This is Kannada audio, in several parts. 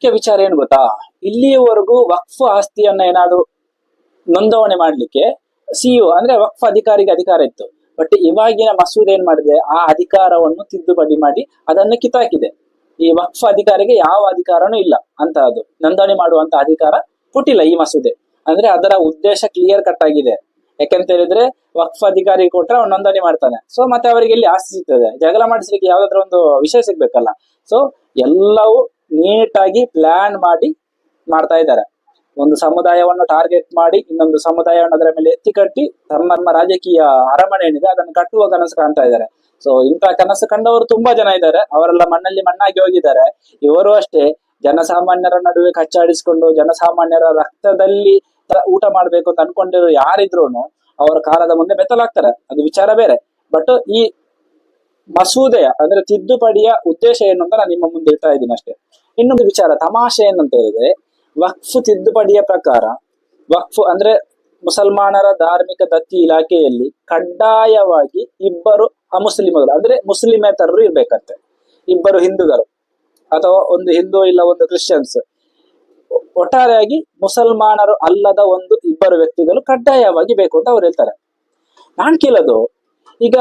ಮುಖ್ಯ ವಿಚಾರ ಏನು ಗೊತ್ತಾ? ಇಲ್ಲಿಯವರೆಗೂ ವಕ್ಫ್ ಆಸ್ತಿಯನ್ನ ಏನಾದ್ರು ನೋಂದಣಿ ಮಾಡ್ಲಿಕ್ಕೆ ಸಿಇಒ, ಅಂದ್ರೆ ವಕ್ಫ್ ಅಧಿಕಾರಿಗೆ ಅಧಿಕಾರ ಇತ್ತು. ಬಟ್ ಇವಾಗಿನ ಮಸೂದೆ ಏನ್ ಮಾಡಿದೆ? ಆ ಅಧಿಕಾರವನ್ನು ತಿದ್ದುಪಡಿ ಮಾಡಿ ಅದನ್ನು ಕಿತಾಕಿದೆ ಈ ವಕ್ಫ್ ಅಧಿಕಾರಿಗೆ ಯಾವ ಅಧಿಕಾರನೂ ಇಲ್ಲ ಅಂತ ಅದು ನೋಂದಣಿ ಮಾಡುವಂತ ಅಧಿಕಾರ ಕೊಟ್ಟಿಲ್ಲ ಈ ಮಸೂದೆ. ಅಂದ್ರೆ ಅದರ ಉದ್ದೇಶ ಕ್ಲಿಯರ್ ಕಟ್ ಆಗಿದೆ. ಯಾಕಂತ ಹೇಳಿದ್ರೆ ವಕ್ಫ್ ಅಧಿಕಾರಿ ಕೊಟ್ರೆ ಅವ್ನು ನೋಂದಣಿ ಮಾಡ್ತಾನೆ. ಸೊ ಮತ್ತೆ ಅವರಿಗೆ ಇಲ್ಲಿ ಆಸ್ತಿ ಸಿಗ್ತದೆ. ಜಗಳ ಮಾಡಿಸ್ಲಿಕ್ಕೆ ಯಾವ್ದಾದ್ರು ಒಂದು ವಿಷಯ ಸಿಗ್ಬೇಕಲ್ಲ. ಸೊ ಎಲ್ಲವೂ ನೀಟಾಗಿ ಪ್ಲಾನ್ ಮಾಡಿ ಮಾಡ್ತಾ ಇದ್ದಾರೆ. ಒಂದು ಸಮುದಾಯವನ್ನು ಟಾರ್ಗೆಟ್ ಮಾಡಿ, ಇನ್ನೊಂದು ಸಮುದಾಯವನ್ನು ಅದರ ಮೇಲೆ ಎತ್ತಿ ಕಟ್ಟಿ ತಮ್ಮ ನಮ್ಮ ರಾಜಕೀಯ ಅರಮನೆ ಏನಿದೆ ಅದನ್ನು ಕಟ್ಟುವ ಕನಸು ಕಾಣ್ತಾ ಇದ್ದಾರೆ. ಸೊ ಇಂಥ ಕನಸು ಕಂಡವರು ತುಂಬಾ ಜನ ಇದ್ದಾರೆ. ಅವರೆಲ್ಲ ಮಣ್ಣಲ್ಲಿ ಮಣ್ಣಾಗಿ ಹೋಗಿದ್ದಾರೆ. ಇವರು ಅಷ್ಟೇ ಜನಸಾಮಾನ್ಯರ ನಡುವೆ ಕಚ್ಚಾಡಿಸಿಕೊಂಡು, ಜನಸಾಮಾನ್ಯರ ರಕ್ತದಲ್ಲಿ ಊಟ ಮಾಡ್ಬೇಕು ಅಂತ ಅನ್ಕೊಂಡಿರೋ ಯಾರಿದ್ರು ಅವರ ಕಾಲದ ಮುಂದೆ ಬೆತ್ತಲಾಗ್ತಾರೆ ಅದು ವಿಚಾರ ಬೇರೆ. ಬಟ್ ಈ ಮಸೂದೆಯ, ಅಂದ್ರೆ ತಿದ್ದುಪಡಿಯ ಉದ್ದೇಶ ಏನು ಅಂತ ನಾನು ನಿಮ್ಮ ಮುಂದೆ ಇಡ್ತಾ ಇದ್ದೀನಿ ಅಷ್ಟೇ. ಇನ್ನೊಂದು ವಿಚಾರ, ತಮಾಷೆ ಏನಂತ ಹೇಳಿದ್ರೆ, ವಕ್ಫ್ ತಿದ್ದುಪಡಿಯ ಪ್ರಕಾರ, ವಕ್ಫ್ ಅಂದ್ರೆ ಮುಸಲ್ಮಾನರ ಧಾರ್ಮಿಕ ದತ್ತಿ ಇಲಾಖೆಯಲ್ಲಿ ಕಡ್ಡಾಯವಾಗಿ ಇಬ್ಬರು ಅಮುಸ್ಲಿಮರು ಅಂದ್ರೆ ಮುಸ್ಲಿಮೇತರರು ಇರ್ಬೇಕಂತೆ. ಇಬ್ಬರು ಹಿಂದೂಗಳು, ಅಥವಾ ಒಂದು ಹಿಂದೂ ಇಲ್ಲ ಒಂದು ಕ್ರಿಶ್ಚಿಯನ್ಸ್. ಒಟ್ಟಾರೆಯಾಗಿ ಮುಸಲ್ಮಾನರು ಅಲ್ಲದ ಒಂದು ಇಬ್ಬರು ವ್ಯಕ್ತಿಗಳು ಕಡ್ಡಾಯವಾಗಿ ಬೇಕು ಅಂತ ಅವ್ರು ಹೇಳ್ತಾರೆ. ನಾನ್ ಕೇಳೋದು, ಈಗ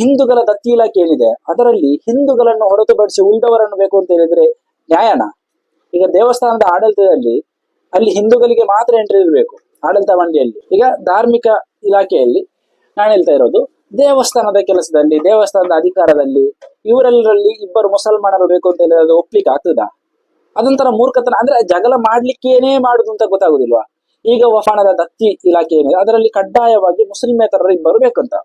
ಹಿಂದೂಗಳ ದತ್ತಿ ಇಲಾಖೆ ಏನಿದೆ, ಅದರಲ್ಲಿ ಹಿಂದೂಗಳನ್ನು ಹೊರತುಪಡಿಸಿ ಉಳಿದವರನ್ನು ಬೇಕು ಅಂತ ಹೇಳಿದ್ರೆ ನ್ಯಾಯನ. ಈಗ ದೇವಸ್ಥಾನದ ಆಡಳಿತದಲ್ಲಿ ಅಲ್ಲಿ ಹಿಂದೂಗಳಿಗೆ ಮಾತ್ರ ಎಂಟ್ರಿ ಇರಬೇಕು, ಆಡಳಿತ ಮಂಡಿಯಲ್ಲಿ ಈಗ ಧಾರ್ಮಿಕ ಇಲಾಖೆಯಲ್ಲಿ ನಾನು ಹೇಳ್ತಾ ಇರೋದು ದೇವಸ್ಥಾನದ ಕೆಲಸದಲ್ಲಿ, ದೇವಸ್ಥಾನದ ಅಧಿಕಾರದಲ್ಲಿ. ಇವರೆಲ್ಲರಲ್ಲಿ ಇಬ್ಬರು ಮುಸಲ್ಮಾನರು ಬೇಕು ಅಂತ ಹೇಳಿದ್ರೆ ಒಪ್ಲಿಕ್ಕೆ ಆಗ್ತದ? ಅದೊಂಥರ ಮೂರ್ಖತನ. ಅಂದ್ರೆ ಜಗಳ ಮಾಡ್ಲಿಕ್ಕೇನೇ ಮಾಡುದು ಅಂತ ಗೊತ್ತಾಗುದಿಲ್ವಾ? ಈಗ ವಫಾಣದ ದತ್ತಿ ಇಲಾಖೆ ಏನಿದೆ, ಅದರಲ್ಲಿ ಕಡ್ಡಾಯವಾಗಿ ಮುಸ್ಲಿಮೇತರರು ಇಬ್ಬರು ದತ್ತಿ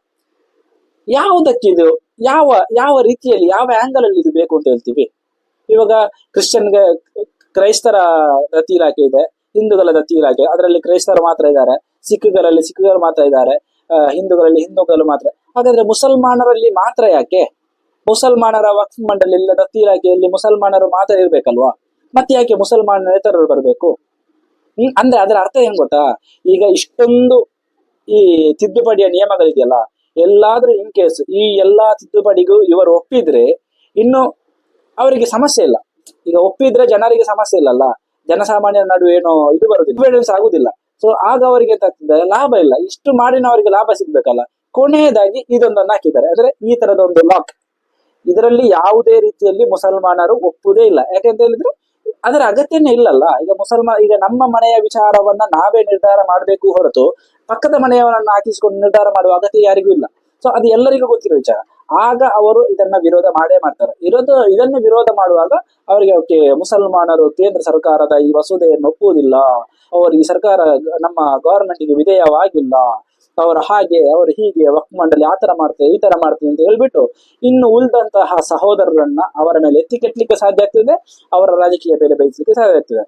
ಯಾವುದಕ್ಕಿದು? ಯಾವ ಯಾವ ರೀತಿಯಲ್ಲಿ, ಯಾವ ಆಂಗಲ್ ಅಲ್ಲಿ ಇದು ಬೇಕು ಅಂತ ಹೇಳ್ತೀವಿ? ಇವಾಗ ಕ್ರಿಶ್ಚಿಯನ್ಗೆ ಕ್ರೈಸ್ತರ ದತ್ತಿ ಇಲಾಖೆ ಇದೆ, ಹಿಂದೂಗಳ ದತ್ತಿ ಇಲಾಖೆ. ಅದರಲ್ಲಿ ಕ್ರೈಸ್ತರು ಮಾತ್ರ ಇದ್ದಾರೆ. ಸಿಖ್ಗಳಲ್ಲಿ ಸಿಖ್ಗಳು ಮಾತ್ರ ಇದ್ದಾರೆ. ಹಿಂದೂಗಳಲ್ಲಿ ಹಿಂದೂಗಳು ಮಾತ್ರ. ಹಾಗಾದ್ರೆ ಮುಸಲ್ಮಾನರಲ್ಲಿ ಮಾತ್ರ ಯಾಕೆ? ಮುಸಲ್ಮಾನರ ವಕ್ಫ್ ಮಂಡಳಿ ಇಲ್ಲ, ದತ್ತಿ ಇಲಾಖೆಯಲ್ಲಿ ಮುಸಲ್ಮಾನರು ಮಾತ್ರ ಇರ್ಬೇಕಲ್ವಾ? ಮತ್ತೆ ಯಾಕೆ ಮುಸಲ್ಮಾನೇತರರು ಬರಬೇಕು? ಹ್ಮ್, ಅಂದ್ರೆ ಅದರ ಅರ್ಥ ಏನ್ ಗೊತ್ತಾ? ಈಗ ಇಷ್ಟೊಂದು ಈ ತಿದ್ದುಪಡಿಯ ನಿಯಮಗಳಿದೆಯಲ್ಲ, ಎಲ್ಲಾದ್ರೂ ಇನ್ ಕೇಸ್ ಈ ಎಲ್ಲಾ ತಿದ್ದುಪಡಿಗೂ ಇವರು ಒಪ್ಪಿದ್ರೆ, ಇನ್ನು ಅವರಿಗೆ ಸಮಸ್ಯೆ ಇಲ್ಲ. ಈಗ ಒಪ್ಪಿದ್ರೆ ಜನರಿಗೆ ಸಮಸ್ಯೆ ಇಲ್ಲಲ್ಲ ಜನಸಾಮಾನ್ಯರ ನಡುವೆ ಏನೋ ಇದು ಬರುದಿಲ್ಲ. Dividends ಆಗುದಿಲ್ಲ. ಸೊ ಆಗ ಅವರಿಗೆ ಎಂತಾಗ್ತದೆ ಲಾಭ ಇಲ್ಲ. ಇಷ್ಟು ಮಾಡಿನ ಅವರಿಗೆ ಲಾಭ ಸಿಗ್ಬೇಕಲ್ಲ? ಕೊನೆಯದಾಗಿ ಇದೊಂದನ್ನು ಹಾಕಿದ್ದಾರೆ. ಅಂದ್ರೆ ಈ ತರದ ಒಂದು ಲಾಕ್ ಇದರಲ್ಲಿ ಯಾವುದೇ ರೀತಿಯಲ್ಲಿ ಮುಸಲ್ಮಾನರು ಒಪ್ಪುದೇ ಇಲ್ಲ. ಯಾಕೆಂತ ಹೇಳಿದ್ರೆ, ಅದರ ಅಗತ್ಯನೇ ಇಲ್ಲಲ್ಲ. ಈಗ ಮುಸಲ್ಮಾನ ಈಗ ನಮ್ಮ ಮನೆಯ ವಿಚಾರವನ್ನ ನಾವೇ ನಿರ್ಧಾರ ಮಾಡಬೇಕು ಹೊರತು, ಪಕ್ಕದ ಮನೆಯವರನ್ನು ಹಾಕಿಸಿಕೊಂಡು ನಿರ್ಧಾರ ಮಾಡುವ ಅಗತ್ಯ ಯಾರಿಗೂ ಇಲ್ಲ. ಸೊ ಅದು ಎಲ್ಲರಿಗೂ ಗೊತ್ತಿರೋ ವಿಚಾರ. ಆಗ ಅವರು ಇದನ್ನ ವಿರೋಧ ಮಾಡೇ ಮಾಡ್ತಾರೆ. ಇರೋದು, ಇದನ್ನು ವಿರೋಧ ಮಾಡುವಾಗ ಅವರಿಗೆ, ಓಕೆ, ಮುಸಲ್ಮಾನರು ಕೇಂದ್ರ ಸರ್ಕಾರದ ಈ ಮಸೂದೆಯನ್ನು ಒಪ್ಪುವುದಿಲ್ಲ. ಅವರು ಈ ಸರ್ಕಾರ ನಮ್ಮ ಗವರ್ಮೆಂಟ್ಗೆ ವಿಧೇಯವಾಗಿಲ್ಲ. ಅವರು ಹಾಗೆ, ಅವರು ಹೀಗೆ ವಕ್ ಮಂಡಳಿ ಆ ತರ ಮಾಡ್ತಾರೆ ಈ ತರ ಮಾಡ್ತೇವೆ ಅಂತ ಹೇಳ್ಬಿಟ್ಟು ಇನ್ನು ಉಳಿದಂತಹ ಸಹೋದರರನ್ನ ಅವರ ಮೇಲೆ ಎತ್ತಿ ಕೆಟ್ಟಲಿಕ್ಕೆ ಸಾಧ್ಯ ಆಗ್ತದೆ, ಅವರ ರಾಜಕೀಯ ಬೆಲೆ ಬಯಸಲಿಕ್ಕೆ ಸಾಧ್ಯ ಆಗ್ತದೆ.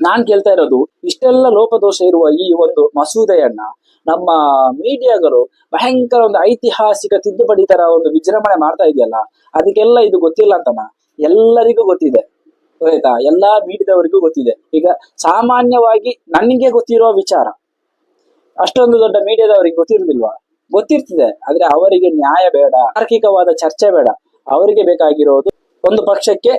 ನಾನ್ ಕೇಳ್ತಾ ಇರೋದು, ಇಷ್ಟೆಲ್ಲ ಲೋಪದೋಷ ಇರುವ ಈ ಒಂದು ಮಸೂದೆಯನ್ನ ನಮ್ಮ ಮೀಡಿಯಾಗಳು ಭಯಂಕರ ಒಂದು ಐತಿಹಾಸಿಕ ತಿದ್ದುಪಡಿ ತರ ಒಂದು ವಿಜೃಂಭಣೆ ಮಾಡ್ತಾ ಇದೆಯಲ್ಲ, ಅದಕ್ಕೆಲ್ಲ ಇದು ಗೊತ್ತಿಲ್ಲ ಅಂತನ? ಎಲ್ಲರಿಗೂ ಗೊತ್ತಿದೆ, ಆಯ್ತಾ? ಎಲ್ಲಾ ಮೀಡಿಯಾದವರಿಗೂ ಗೊತ್ತಿದೆ. ಈಗ ಸಾಮಾನ್ಯವಾಗಿ ನನಗೆ ಗೊತ್ತಿರೋ ವಿಚಾರ, ಅಷ್ಟೊಂದು ದೊಡ್ಡ ಮೀಡಿಯಾದವರಿಗೆ ಗೊತ್ತಿರುದಿಲ್ವಾ? ಗೊತ್ತಿರ್ತದೆ, ಆದ್ರೆ ಅವರಿಗೆ ನ್ಯಾಯ ಬೇಡ, ತಾರ್ಕಿಕವಾದ ಚರ್ಚೆ ಬೇಡ. ಅವರಿಗೆ ಬೇಕಾಗಿರೋದು ಒಂದು ಪಕ್ಷಕ್ಕೆ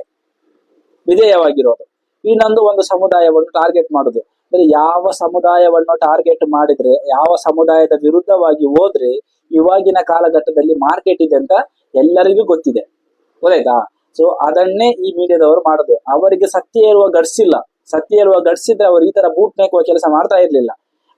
ವಿಧೇಯವಾಗಿರೋದು. ಇನ್ನೊಂದು ಒಂದು ಸಮುದಾಯವನ್ನು ಟಾರ್ಗೆಟ್ ಮಾಡುದು. ಅಂದ್ರೆ ಯಾವ ಸಮುದಾಯವನ್ನು ಟಾರ್ಗೆಟ್ ಮಾಡಿದ್ರೆ, ಯಾವ ಸಮುದಾಯದ ವಿರುದ್ಧವಾಗಿ ಹೋದ್ರೆ ಇವಾಗಿನ ಕಾಲಘಟ್ಟದಲ್ಲಿ ಮಾರ್ಕೆಟ್ ಇದೆ ಅಂತ ಎಲ್ಲರಿಗೂ ಗೊತ್ತಿದೆ. ಗೊತ್ತಾಯ್ತಾ? ಸೊ ಅದನ್ನೇ ಈ ಮೀಡಿಯಾದವರು ಮಾಡುದು. ಅವರಿಗೆ ಸತ್ಯ ಇರುವ ಗಡ್ಸಿಲ್ಲ ಸತ್ಯ ಇರುವ ಗಡ್ಸಿದ್ರೆ ಅವರು ಈ ತರ ಬೂಟ್ ನೆಕ್ಕುವ ಕೆಲಸ ಮಾಡ್ತಾ ಇರ್ಲಿಲ್ಲ.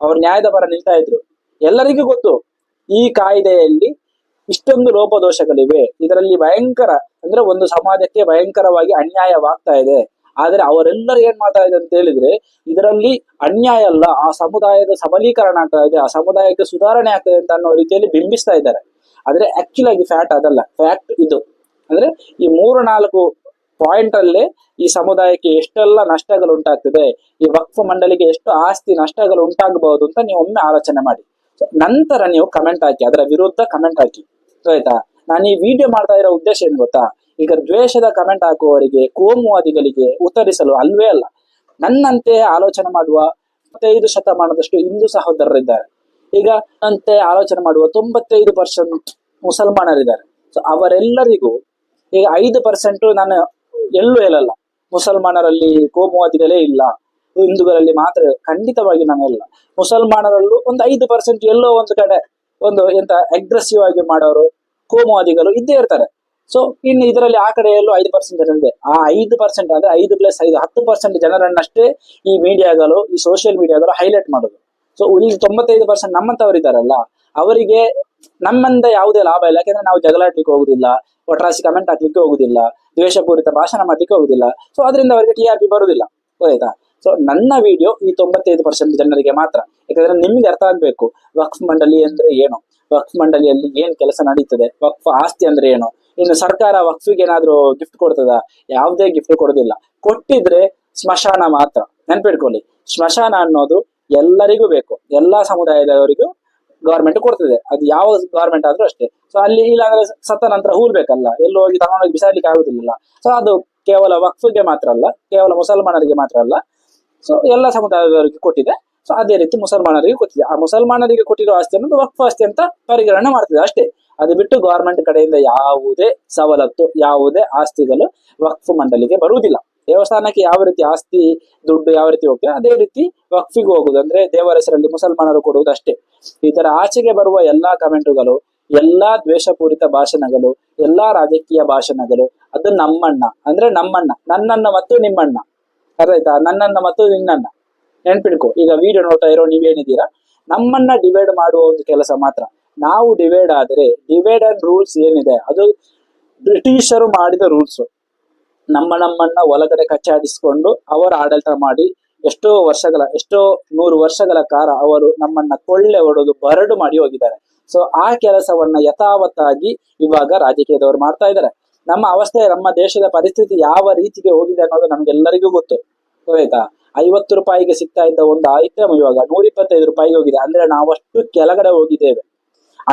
ಅವ್ರು ನ್ಯಾಯದ ಪರ ನಿಲ್ತಾ ಇದ್ರು. ಎಲ್ಲರಿಗೂ ಗೊತ್ತು. ಈ ಕಾಯ್ದೆಯಲ್ಲಿ ಇಷ್ಟೊಂದು ಲೋಪದೋಷಗಳಿವೆ. ಇದರಲ್ಲಿ ಭಯಂಕರ, ಅಂದ್ರೆ ಒಂದು ಸಮಾಜಕ್ಕೆ ಭಯಂಕರವಾಗಿ ಅನ್ಯಾಯವಾಗ್ತಾ ಇದೆ. ಆದ್ರೆ ಅವರೆಲ್ಲರೂ ಏನ್ ಮಾಡ್ತಾ ಇದೆ ಅಂತ ಹೇಳಿದ್ರೆ, ಇದರಲ್ಲಿ ಅನ್ಯಾಯ ಅಲ್ಲ, ಆ ಸಮುದಾಯದ ಸಬಲೀಕರಣ ಆಗ್ತಾ ಇದೆ, ಆ ಸಮುದಾಯಕ್ಕೆ ಸುಧಾರಣೆ ಆಗ್ತದೆ ಅಂತ ಅನ್ನೋ ರೀತಿಯಲ್ಲಿ ಬಿಂಬಿಸ್ತಾ ಇದ್ದಾರೆ. ಆದ್ರೆ ಆಕ್ಚುಲ್ ಆಗಿ ಫ್ಯಾಟ್ ಅದಲ್ಲ. ಫ್ಯಾಕ್ಟ್ ಇದು. ಅಂದ್ರೆ ಈ ಮೂರು ನಾಲ್ಕು ಪಾಯಿಂಟ್ ಅಲ್ಲೇ ಈ ಸಮುದಾಯಕ್ಕೆ ಎಷ್ಟೆಲ್ಲ ನಷ್ಟಗಳು ಉಂಟಾಗ್ತದೆ, ಈ ವಕ್ಫ್ ಮಂಡಳಿಗೆ ಎಷ್ಟು ಆಸ್ತಿ ನಷ್ಟಗಳು ಉಂಟಾಗಬಹುದು ಅಂತ ನೀವು ಒಮ್ಮೆ ಆಲೋಚನೆ ಮಾಡಿ. ನಂತರ ನೀವು ಕಮೆಂಟ್ ಹಾಕಿ, ಅದರ ವಿರುದ್ಧ ಕಮೆಂಟ್ ಹಾಕಿ. ಆಯ್ತಾ? ನಾನು ಈ ವಿಡಿಯೋ ಮಾಡ್ತಾ ಇರೋ ಉದ್ದೇಶ ಏನ್ ಗೊತ್ತಾ? ಈಗ ದ್ವೇಷದ ಕಮೆಂಟ್ ಹಾಕುವವರಿಗೆ, ಕೋಮುವಾದಿಗಳಿಗೆ ಉತ್ತರಿಸಲು ಅಲ್ವೇ ಅಲ್ಲ. ನನ್ನಂತೆ ಆಲೋಚನೆ ಮಾಡುವ ಇಪ್ಪತ್ತೈದು ಶತಮಾನದಷ್ಟು ಹಿಂದೂ ಸಹೋದರರಿದ್ದಾರೆ. ಈಗ ನನ್ನಂತೆ ಆಲೋಚನೆ ಮಾಡುವ ತೊಂಬತ್ತೈದು ಪರ್ಸೆಂಟ್ ಮುಸಲ್ಮಾನರಿದ್ದಾರೆ. ಸೊ ಅವರೆಲ್ಲರಿಗೂ ಈಗ ಐದು ಪರ್ಸೆಂಟ್ ನಾನು ಎಲ್ಲೂ ಹೇಳಲ್ಲ. ಮುಸಲ್ಮಾನರಲ್ಲಿ ಕೋಮುವಾದಿಗಳೇ ಇಲ್ಲ. ಹಿಂದೂಗಳಲ್ಲಿ ಮಾತ್ರ ಖಂಡಿತವಾಗಿ ನಾನು ಇಲ್ಲ ಮುಸಲ್ಮಾನರಲ್ಲೂ ಒಂದು ಐದು ಪರ್ಸೆಂಟ್ ಎಲ್ಲೋ ಒಂದು ಕಡೆ ಒಂದು ಎಂತ ಅಗ್ರೆಸಿವ್ ಆಗಿ ಮಾಡೋರು, ಕೋಮುವಾದಿಗಳು ಇದ್ದೇ ಇರ್ತಾರೆ. ಸೊ ಇನ್ನು ಇದರಲ್ಲಿ ಆ ಕಡೆಯಲ್ಲೂ ಐದು ಪರ್ಸೆಂಟ್ ಜನರಿದೆ ಆ ಐದು ಪರ್ಸೆಂಟ್ ಅಂದ್ರೆ ಐದು ಪ್ಲಸ್ ಐದು, ಹತ್ತು ಪರ್ಸೆಂಟ್ ಜನರನ್ನಷ್ಟೇ ಈ ಮೀಡಿಯಾಗಳು ಈ ಸೋಷಿಯಲ್ ಮೀಡಿಯಾಗಳು ಹೈಲೈಟ್ ಮಾಡೋದು. ಸೊ ಇಲ್ಲಿ ತೊಂಬತ್ತೈದು ಪರ್ಸೆಂಟ್ ನಮ್ಮಂತವ್ರು ಇದ್ದಾರಲ್ಲ, ಅವರಿಗೆ ನಮ್ಮಿಂದ ಯಾವುದೇ ಲಾಭ ಇಲ್ಲ. ಯಾಕಂದ್ರೆ ನಾವು ಜಗಳಾಡ್ಲಿಕ್ಕೆ ಹೋಗುದಿಲ್ಲ, ಒಟ್ರಾಸಿ ಕಮೆಂಟ್ ಹಾಕ್ಲಿಕ್ಕೆ ಹೋಗುದಿಲ್ಲ, ದ್ವೇಷಪೂರಿತ ಭಾಷಣ ಮಾಡ್ಲಿಕ್ಕೆ ಹೋಗುದಿಲ್ಲ. ಸೊ ಅದರಿಂದ ಅವರಿಗೆ ಟಿ ಆರ್ ಪಿ ಬರುದಿಲ್ಲ. ಗೊತ್ತಾಯ್ತಾ ಸೊ ನನ್ನ ವಿಡಿಯೋ ಈ ತೊಂಬತ್ತೈದು ಪರ್ಸೆಂಟ್ ಜನರಿಗೆ ಮಾತ್ರ. ಯಾಕಂದ್ರೆ ನಿಮ್ಗೆ ಅರ್ಥ ಆಗ್ಬೇಕು, ವಕ್ಫ್ ಮಂಡಳಿ ಅಂದ್ರೆ ಏನು? ವಕ್ಫ್ ಮಂಡಳಿಯಲ್ಲಿ ಏನ್ ಕೆಲಸ ನಡೀತದೆ? ವಕ್ಫ್ ಆಸ್ತಿ ಅಂದ್ರೆ ಏನು? ಇನ್ನು ಸರ್ಕಾರ ವಕ್ಫಿಗೆ ಏನಾದ್ರು ಗಿಫ್ಟ್ ಕೊಡ್ತದ? ಯಾವುದೇ ಗಿಫ್ಟ್ ಕೊಡೋದಿಲ್ಲ. ಕೊಟ್ಟಿದ್ರೆ ಸ್ಮಶಾನ ಮಾತ್ರ. ನೆನ್ಪಿಟ್ಕೊಳ್ಳಿ. ಸ್ಮಶಾನ ಅನ್ನೋದು ಎಲ್ಲರಿಗೂ ಬೇಕು. ಎಲ್ಲಾ ಸಮುದಾಯದವರಿಗೂ ಗೌರ್ಮೆಂಟ್ ಕೊಡ್ತದೆ. ಅದು ಯಾವ ಗೌರ್ಮೆಂಟ್ ಆದ್ರೂ ಅಷ್ಟೇ. ಸೊ ಅಲ್ಲಿ ಇಲ್ಲಾಂದ್ರೆ ಸತ್ತ ನಂತರ ಹೂಲ್ ಬೇಕಲ್ಲ. ಎಲ್ಲೋ ಹೋಗಿ ತಗೊಂಡೋಗಿ ಬಿಸಾಡ್ಲಿಕ್ಕೆ ಆಗುದಿಲ್ಲ ಸೊ ಅದು ಕೇವಲ ವಕ್ಫಿಗೆ ಮಾತ್ರ ಅಲ್ಲ. ಕೇವಲ ಮುಸಲ್ಮಾನರಿಗೆ ಮಾತ್ರ ಅಲ್ಲ. ಸೊ ಎಲ್ಲ ಸಮುದಾಯದವರಿಗೆ ಕೊಟ್ಟಿದೆ. ಸೊ ಅದೇ ರೀತಿ ಮುಸಲ್ಮಾನರಿಗೆ ಕೊಟ್ಟಿದೆ. ಆ ಮುಸಲ್ಮಾನರಿಗೆ ಕೊಟ್ಟಿರೋ ಆಸ್ತಿ ಅನ್ನೋದು ವಕ್ಫ್ ಆಸ್ತಿ ಅಂತ ಪರಿಗಣನೆ ಮಾಡ್ತದೆ ಅಷ್ಟೇ. ಅದು ಬಿಟ್ಟು ಗೌರ್ಮೆಂಟ್ ಕಡೆಯಿಂದ ಯಾವುದೇ ಸವಲತ್ತು, ಯಾವುದೇ ಆಸ್ತಿಗಳು ವಕ್ಫ್ ಮಂಡಳಿಗೆ ಬರುವುದಿಲ್ಲ. ದೇವಸ್ಥಾನಕ್ಕೆ ಯಾವ ರೀತಿ ಆಸ್ತಿ, ದುಡ್ಡು ಯಾವ ರೀತಿ ಹೋಗ್ತದೆ, ಅದೇ ರೀತಿ ವಕ್ಫಿಗೆ ಹೋಗುದು. ಅಂದ್ರೆ ದೇವರ ಹೆಸರಲ್ಲಿ ಮುಸಲ್ಮಾನರು ಕೊಡುವುದು ಅಷ್ಟೇ. ಇದರ ಆಚೆಗೆ ಬರುವ ಎಲ್ಲಾ ಕಮೆಂಟುಗಳು, ಎಲ್ಲಾ ದ್ವೇಷಪೂರಿತ ಭಾಷಣಗಳು, ಎಲ್ಲಾ ರಾಜಕೀಯ ಭಾಷಣಗಳು, ಅದು ನಮ್ಮಣ್ಣ. ಅಂದ್ರೆ ನಮ್ಮಣ್ಣ ನನ್ನನ್ನ ಮತ್ತು ನಿಮ್ಮಣ್ಣ. ಅರ್ಥಾಯ್ತಾ ನನ್ನನ್ನ ಮತ್ತು ನಿನ್ನಣ್ಣ. ನೆನ್ಪಿಡ್ಕೊ. ಈಗ ವಿಡಿಯೋ ನೋಡ್ತಾ ಇರೋ ನೀವೇನಿದ್ದೀರಾ? ನಮ್ಮನ್ನ ಡಿವೈಡ್ ಮಾಡುವ ಒಂದು ಕೆಲಸ ಮಾತ್ರ. ನಾವು ಡಿವೈಡ್ ಆದರೆ ಡಿವೈಡ್ ಅಂಡ್ ರೂಲ್ಸ್ ಏನಿದೆ? ಅದು ಬ್ರಿಟಿಷರು ಮಾಡಿದ ರೂಲ್ಸ್ ನಮ್ಮ ನಮ್ಮನ್ನ ಒಳಗಡೆ ಕಚ್ಚಾಡಿಸಿಕೊಂಡು ಅವರ ಆಡಳಿತ ಮಾಡಿ ಎಷ್ಟೋ ವರ್ಷಗಳ, ಎಷ್ಟೋ ನೂರು ವರ್ಷಗಳ ಕಾಲ ಅವರು ನಮ್ಮನ್ನ ಕೊಳ್ಳೆ ಹೊಡೆದು ಬರಡು ಮಾಡಿ ಹೋಗಿದ್ದಾರೆ. ಸೊ ಆ ಕೆಲಸವನ್ನ ಯಥಾವತ್ತಾಗಿ ಇವಾಗ ರಾಜಕೀಯದವರು ಮಾಡ್ತಾ ಇದ್ದಾರೆ. ನಮ್ಮ ಅವಸ್ಥೆ, ನಮ್ಮ ದೇಶದ ಪರಿಸ್ಥಿತಿ ಯಾವ ರೀತಿಗೆ ಹೋಗಿದೆ ಅನ್ನೋದು ನಮ್ಗೆಲ್ಲರಿಗೂ ಗೊತ್ತು. ಆಯ್ತಾ? ಐವತ್ತು ರೂಪಾಯಿಗೆ ಸಿಗ್ತಾ ಇದ್ದ ಒಂದು ಐಟಮ್ ಇವಾಗ ನೂರ ಇಪ್ಪತ್ತೈದು ರೂಪಾಯಿಗೆ ಹೋಗಿದೆ. ಅಂದ್ರೆ ನಾವಷ್ಟು ಕೆಳಗಡೆ ಹೋಗಿದ್ದೇವೆ.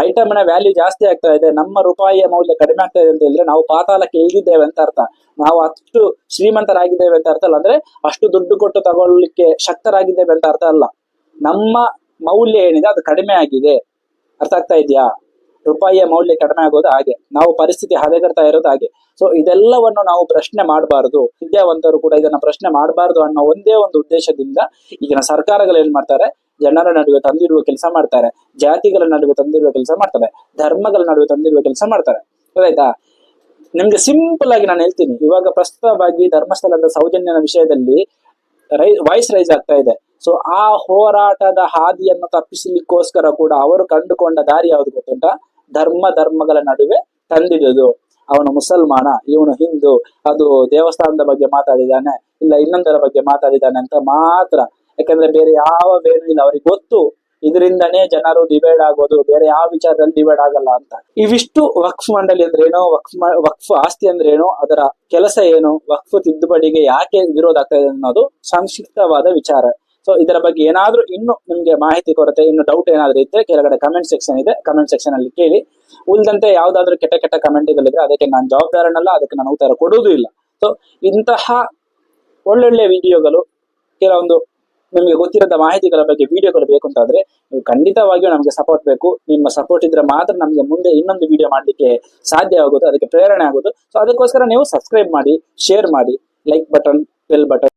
ಐಟಮ್ನ ವ್ಯಾಲ್ಯೂ ಜಾಸ್ತಿ ಆಗ್ತಾ ಇದೆ, ನಮ್ಮ ರೂಪಾಯಿಯ ಮೌಲ್ಯ ಕಡಿಮೆ ಆಗ್ತಾ ಇದೆ ಅಂತ ಹೇಳಿದ್ರೆ ನಾವು ಪಾತಾಳಕ್ಕೆ ಇಳಿದಿದ್ದೇವೆ ಅಂತ ಅರ್ಥ. ನಾವು ಅಷ್ಟು ಶ್ರೀಮಂತರಾಗಿದ್ದೇವೆ ಅಂತ ಅರ್ಥ ಅಲ್ಲ ಅಂದ್ರೆ ಅಷ್ಟು ದುಡ್ಡು ಕೊಟ್ಟು ತಗೊಳ್ಳಿಕ್ಕೆ ಶಕ್ತರಾಗಿದ್ದೇವೆ ಅಂತ ಅರ್ಥ ಅಲ್ಲ. ನಮ್ಮ ಮೌಲ್ಯ ಏನಿದೆ ಅದು ಕಡಿಮೆ ಆಗಿದೆ. ಅರ್ಥ ಆಗ್ತಾ ಇದೆಯಾ? ರೂಪಾಯಿಯ ಮೌಲ್ಯ ಕಡಿಮೆ ಆಗೋದು ಹಾಗೆ. ನಾವು ಪರಿಸ್ಥಿತಿ ಹದಗೆಡ್ತಾ ಇರೋದು ಹಾಗೆ. ಸೊ ಇದೆಲ್ಲವನ್ನು ನಾವು ಪ್ರಶ್ನೆ ಮಾಡಬಾರದು. ವಿದ್ಯಾವಂತರು ಕೂಡ ಇದನ್ನ ಪ್ರಶ್ನೆ ಮಾಡಬಾರದು ಅನ್ನೋ ಒಂದೇ ಒಂದು ಉದ್ದೇಶದಿಂದ ಈಗಿನ ಸರ್ಕಾರಗಳು ಏನ್ ಮಾಡ್ತಾರೆ? ಜನರ ನಡುವೆ ತಂದಿರುವ ಕೆಲಸ ಮಾಡ್ತಾರೆ, ಜಾತಿಗಳ ನಡುವೆ ತಂದಿರುವ ಕೆಲಸ ಮಾಡ್ತಾರೆ, ಧರ್ಮಗಳ ನಡುವೆ ತಂದಿರುವ ಕೆಲಸ ಮಾಡ್ತಾರೆ. ಆಯ್ತಾ? ನಿಮ್ಗೆ ಸಿಂಪಲ್ ಆಗಿ ನಾನು ಹೇಳ್ತೀನಿ. ಇವಾಗ ಪ್ರಸ್ತುತವಾಗಿ ಧರ್ಮಸ್ಥಳದ ಸೌಜನ್ಯನ ವಿಷಯದಲ್ಲಿ ರೈ ವಾಯ್ಸ್ ರೈಸ್ ಆಗ್ತಾ ಇದೆ. ಸೊ ಆ ಹೋರಾಟದ ಹಾದಿಯನ್ನು ತಪ್ಪಿಸಲಿಕ್ಕೋಸ್ಕರ ಕೂಡ ಅವರು ಕಂಡುಕೊಂಡ ದಾರಿ ಯಾವುದು ಗೊತ್ತುಂಟ? ಧರ್ಮ, ಧರ್ಮಗಳ ನಡುವೆ ತಂದಿದುದು ಅವನು ಮುಸಲ್ಮಾನ, ಇವನು ಹಿಂದೂ. ಅದು ದೇವಸ್ಥಾನದ ಬಗ್ಗೆ ಮಾತಾಡಿದಾನೆ ಇಲ್ಲ ಇನ್ನೊಂದರ ಬಗ್ಗೆ ಮಾತಾಡಿದಾನೆ ಅಂತ ಮಾತ್ರ ಯಾಕಂದ್ರೆ ಬೇರೆ ಯಾವ ಬೇರೆ ಇಲ್ಲ. ಅವ್ರಿಗೆ ಗೊತ್ತು. ಇದರಿಂದನೇ ಜನರು ಡಿವೈಡ್ ಆಗೋದು. ಬೇರೆ ಯಾವ ವಿಚಾರದಲ್ಲಿ ಡಿವೈಡ್ ಆಗಲ್ಲ ಅಂತ. ಇವಿಷ್ಟು ವಕ್ಫ್ ಮಂಡಳಿ ಅಂದ್ರೆ ಏನು, ವಕ್ಫ್ ವಕ್ಫ್ ಆಸ್ತಿ ಅಂದ್ರೆ ಏನು, ಅದರ ಕೆಲಸ ಏನು, ವಕ್ಫ್ ತಿದ್ದುಪಡಿಗೆ ಯಾಕೆ ವಿರೋಧ ಆಗ್ತಾ ಇದೆ ಅನ್ನೋದು ಸಂಕ್ಷಿಪ್ತವಾದ ವಿಚಾರ. ಸೊ ಇದರ ಬಗ್ಗೆ ಏನಾದ್ರೂ ಇನ್ನು ನಿಮ್ಗೆ ಮಾಹಿತಿ ಕೊರತೆ, ಇನ್ನು ಡೌಟ್ ಏನಾದ್ರೂ ಇದ್ರೆ ಕೆಳಗಡೆ ಕಮೆಂಟ್ ಸೆಕ್ಷನ್ ಇದೆ. ಕಮೆಂಟ್ ಸೆಕ್ಷನ್ ಅಲ್ಲಿ ಕೇಳಿ. ಉಳಿದಂತೆ ಯಾವ್ದಾದ್ರು ಕೆಟ್ಟ ಕೆಟ್ಟ ಕಮೆಂಟ್ಗಳಿದ್ರೆ ಅದಕ್ಕೆ ನಾನು ಜವಾಬ್ದಾರನಲ್ಲ, ಅದಕ್ಕೆ ನಾನು ಉತ್ತರ ಕೊಡುವುದೂ ಇಲ್ಲ. ಸೊ ಇಂತಹ ಒಳ್ಳೊಳ್ಳೆ ವಿಡಿಯೋಗಳು ಕೆಲವೊಂದು ನಿಮಗೆ ಗೊತ್ತಿರದ ಮಾಹಿತಿಗಳ ಬಗ್ಗೆ ವಿಡಿಯೋಗಳು ಬೇಕು ಅಂತಾದ್ರೆ ನೀವು ಖಂಡಿತವಾಗಿಯೂ ನಮಗೆ ಸಪೋರ್ಟ್ ಬೇಕು. ನಿಮ್ಮ ಸಪೋರ್ಟ್ ಇದ್ರೆ ಮಾತ್ರ ನಮಗೆ ಮುಂದೆ ಇನ್ನೊಂದು ವಿಡಿಯೋ ಮಾಡಲಿಕ್ಕೆ ಸಾಧ್ಯ ಆಗೋದು, ಅದಕ್ಕೆ ಪ್ರೇರಣೆ ಆಗೋದು. ಸೊ ಅದಕ್ಕೋಸ್ಕರ ನೀವು ಸಬ್ಸ್ಕ್ರೈಬ್ ಮಾಡಿ ಶೇರ್ ಮಾಡಿ ಲೈಕ್ ಬಟನ್ ಬೆಲ್ ಬಟನ್